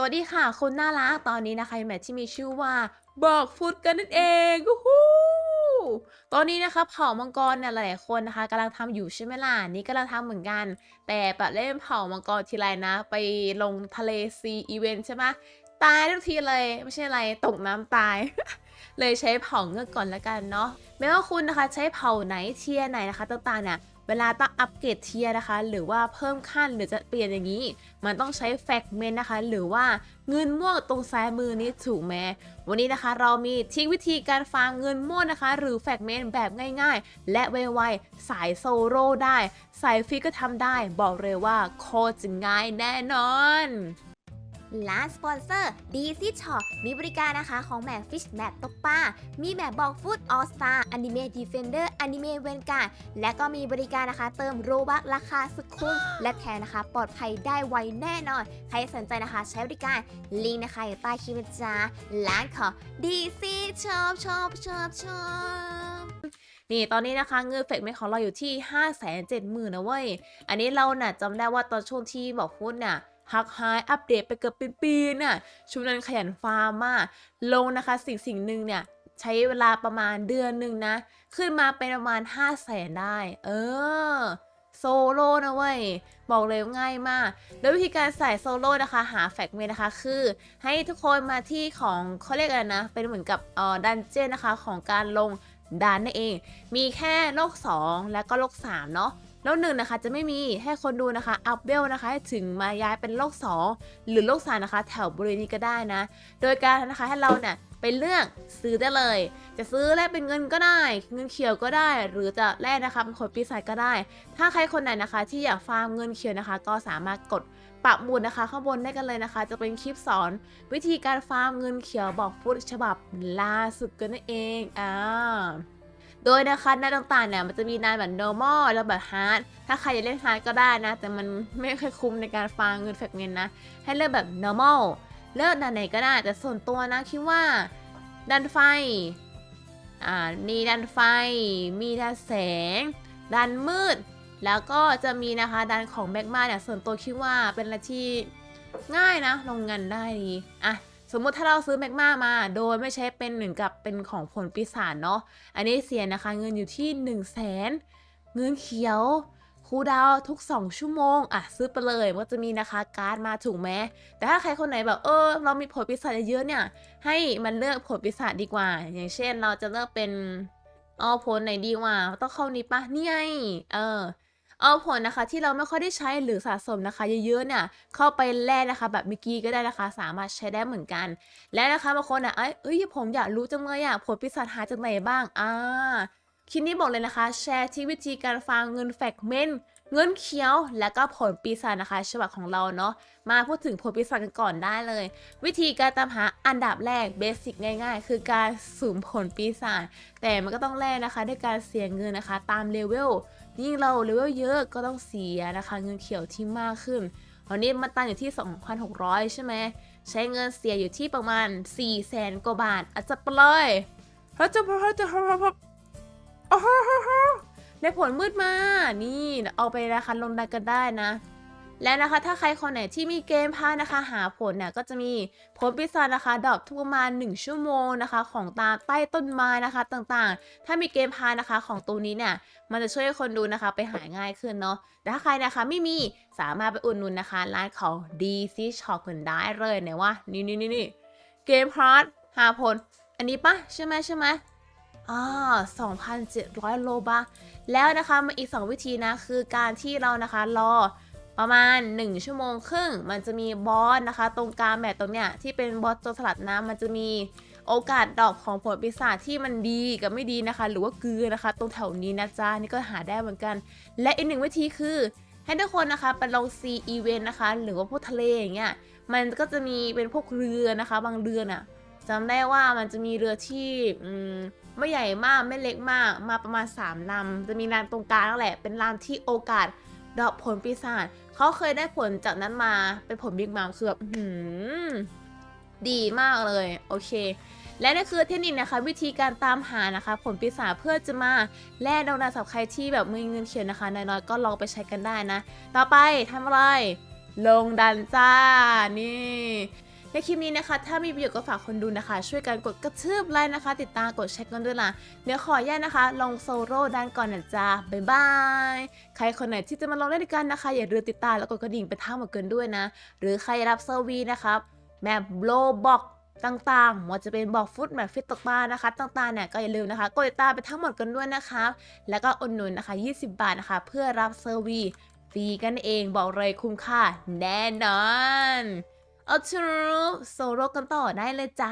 สวัสดีค่ะคุณน่ารักตอนนี้นะคะแมทที่มีชื่อว่าบอกฟุตกันนั่นเองกูฮู้ตอนนี้นะคะเผ่ามังกรเนี่ยหลายๆคนนะคะกำลังทำอยู่ใช่ไหมล่ะนี่กำลังทำเหมือนกัน แต่แบบเล่นเผ่ามังกรทีไรนะ ไปลงทะเลซีอีเวนต์ใช่ไหมตายทุกทีเลยไม่ใช่อะไรตกน้ำตาย เลยใช้เผ่าเงือกก่อนละกันเนาะไม่ว่าคุณนะคะใช้เผ่าไหนเทียร์ไหนนะคะต่างๆเนี่ย เวลาต้องอัปเกรดเทียนะคะ หรือว่าเพิ่มขั้นหรือจะเปลี่ยนอย่างนี้ มันต้องใช้แฟกเมนต์นะคะ หรือว่าเงินม่วงตรงซ้ายมือนี้ถูกไหมวันนี้นะคะ เรามีทิ้งวิธีการฟาร์มเงินม่วงนะคะ หรือแฟกเมนต์แบบง่ายๆ และไวๆสายโซโล่ได้ สายฟรีก็ทำได้ บอกเลยว่าโคตรจะง่ายแน่นอน ร้านสปอนเซอร์ดีซีช็อปมีบริการนะคะของแบบฟิชแบบตกปลา มีแบบบอกฟุตออสตาอนิเมะดีเฟนเดอร์อนิเมะเวนการและก็มีบริการนะคะ เติมโรบักราคาสุดคุ้มและแถมนะคะ ปลอดภัยได้ไวแน่นอน ใครสนใจนะคะใช้บริการลิงก์นะคะอยู่ใต้คลิปนะจ้าร้านของดีซีช็อปช็อปช็อปช็อปนี่ตอนนี้นะคะเงินเฟกเมนของเราอยู่ที่ 5 7 0 0 0 0นะเว้ย อันนี้เราน่ะจำได้ว่าตอนช่วงที่บอกพูดน่ะ ฮักไฮอัปเดตไปเกือบเป็นปีน่ะช่วงนั้นขยันฟาร์มมากลงนะคะสิ่งสิ่งหนึ่งเนี่ยใช้เวลาประมาณเดือนหนึ่งนะ ขึ้นมาเป็นประมาณ 5 0 0แสนได้ เออ โซโล่นะเว้ย บอกเลยง่ายมาก โดยวิธีการใส่โซโล่นะคะ หาแฟกเมนนะคะ คือ ให้ทุกคนมาที่ของเขาเรียกอะไรนะ เป็นเหมือนกับเอ่อดันเจี้ยนนะคะ ของการลงดันนั่นเอง มีแค่โลก 2 แล้วก็โลก 3 เนาะ โลกหนึ่งนะคะจะไม่มีให้คนดูนะคะอัพเวลนะคะถึงมาย้ายเป็นโลก 2 หรือโลกส3นะคะ แถวบริเวณนี้ก็ได้นะ โดยการนะคะให้เราเนี่ยไปเลือกซื้อได้เลย จะซื้อแลกเป็นเงินก็ได้ เงินเขียวก็ได้ หรือจะแลกนะคะเป็นขนปีศาจก็ได้ ถ้าใครคนไหนนะคะ ที่อยากฟาร์มเงินเขียวนะคะ ก็สามารถกดปักหมุดนะคะ ข้างบนได้กันเลยนะคะ จะเป็นคลิปสอน วิธีการฟาร์มเงินเขียวบอกฟุตฉบับล่าสุดกันนั่นเองอ่า โดยนะคะในต่างๆเนี่ยมันจะมีนานแบบ normal แล้วแบบ hard ถ้าใครจะเล่น hard ก็ได้นะ แต่มันไม่ค่อยคุ้มในการฟาร์มเงินแฟกเงินนะ ให้เลือกแบบ normal เลือกดันไหนก็ได้ แต่ส่วนตัวนะคิดว่าดันไฟ อ่า มีดันไฟ มีดันแสง ดันมืด แล้วก็จะมีนะคะดันของแบกมาเนี่ยส่วนตัวคิดว่าเป็นอะไรที่ง่ายนะ ลงเงินได้ดี อะ สมมติถ้าเราซื้อแมกมามา โดยไม่ใช้เป็นหนึ่งกับเป็นของผลปีศาจเนาะ อันนี้เสียนะคะ เงินอยู่ที่1นึ่งแสนเงินเขียวคูดาวทุก 2 ชั่วโมง อะ ซื้อไปเลยก็จะมีนะคะการ์ดมาถูกไหมแต่ถ้าใครคนไหนแบบเออ เรามีผลปีศาจเยอะเนี่ย ให้มันเลือกผลปีศาจดีกว่า อย่างเช่นเราจะเลือกเป็นเอาผลไหนดีกว่า ต้องเข้านี้ปะนี่ไงเออ เอาผลนะคะที่เราไม่ค่อยได้ใช้หรือสะสมนะคะ เยอะๆเนี่ยเข้าไปแลกนะคะ แบบเมื่อกี้ก็ได้นะคะ สามารถใช้ได้เหมือนกัน และนะคะบางคนอะเอ้ยผมอยากรู้จังเลยอะผลปีศาจหาจากไหนบ้างอ่าคลิปนี้บอกเลยนะคะ แชร์ที่วิธีการฟังเงินแฟกเมนต์ เงินเขียวและก็ผลปีศาจนะคะฉบับของเราเนาะมาพูดถึงผลปีศาจกันก่อนได้เลย วิธีการตามหาอันดับแรกเบสิกง่าย ๆ คือการสุ่มผลปีศาจแต่มันก็ต้องแลกนะคะด้วยการเสียเงินนะคะ ตามเลเวลยิ่งเราเลเวลเยอะก็ต้องเสียนะคะ เงินเขียวที่มากขึ้นตอนนี้มันตั้งอยู่ที่ 2,600 ใช่ไหมใช้เงินเสียอยู่ที่ประมาณ 4 0 0แสนกว่าบาทอาจจะไปเลยพระเจ้าพระเจ้าพระเจ้าพระโอ้โห ได้ผลมืดมา นี่เอาไปนะคะลงดันกันได้นะ และนะคะถ้าใครคนไหนที่มีเกมพานะคะ หาผลเนี่ยก็จะมีผลปีศาจนะคะดรอปทุกประมาณ 1 ชั่วโมงนะคะ ของตาใต้ต้นไม้นะคะต่างๆ ถ้ามีเกมพานะคะของตัวนี้เนี่ยมันจะช่วยให้คนดูนะคะไปหาง่ายขึ้นเนาะแต่ถ้าใครนะคะไม่มีสามารถไปอุดหนุนนะคะ ร้านของ DC Shop กันได้เลยเนี่ยว่านี่นี่นี่นี่เกมพาร์ทหาผล อันนี้ปะใช่ไหมใช่ไหม อ่า2,700 โลบาแล้วนะคะมาอีก 2 วิธีนะ คือการที่เรานะคะรอประมาณ 1 ชั่วโมงครึ่ง มันจะมีบอสนะคะ ตรงกลางแบบตรงเนี้ยที่เป็นบอสตัวสลัดน้ำมันจะมีโอกาสดอกของผลปีศาจที่มันดีกับไม่ดีนะคะ หรือว่าเกลือนะคะ ตรงแถวนี้นะจ๊ะนี่ก็หาได้เหมือนกัน และอีกหนึ่งวิธีคือ ให้ทุกคนนะคะไปลองซีอีเวนต์นะคะ หรือว่าพวกทะเลอย่างเงี้ยมันก็จะมีเป็นพวกเรือนะคะ บางเรือน่ะ จำได้ว่ามันจะมีเรือที่อืมไม่ใหญ่มากไม่เล็กมาก มาประมาณ 3ลำจะมีลำตรงกลางนั่นแหละ เป็นลำที่โอกาสดอกผลปีศาจเขาเคยได้ผลจากนั้นมาเป็นผลบิ๊กมัมคือแบบดีมากเลย โอเค และนี่คือเทคนิคนะคะ วิธีการตามหานะคะ ผลปีศาจเพื่อจะมาแลกดาวนาสับใครที่แบบมีเงินเขียนนะคะน้อยๆก็ลองไปใช้กันได้นะ ต่อไปทำอะไร ลงดันจ้านี่ ในคลิปนี้นะคะ ถ้ามีประโยชน์ก็ฝากคนดูนะคะ ช่วยกันกดกระทืบไลค์นะคะ ติดตามกดแชร์กันด้วยล่ะเดี๋ยวขอแยกนะคะ ลองโซโล่ด้านก่อนนะจ๊ะบ๊ายบายใครคนไหนที่จะมาลองเล่นด้วยกันนะคะ อย่าลืมติดตามแล้วกดกระดิ่งไปท่าหมดเกินด้วยนะ หรือใครรับเซอร์วีนะครับแมปโลบอกต่างๆว่าจะเป็นบอกฟุตแมปฟิตตกปลานะคะ ต่างๆเนี่ยก็อย่าลืมนะคะกดติดตามไปทั้งหมดกันด้วยนะคะ แล้วก็อุดหนุนนะคะ 20 บาทนะคะ เพื่อรับเซอร์วีฟรีกันเองบอกเลยคุ้มค่าแน่นอน เอาทรูโซโลกันต่อได้เลยจ้า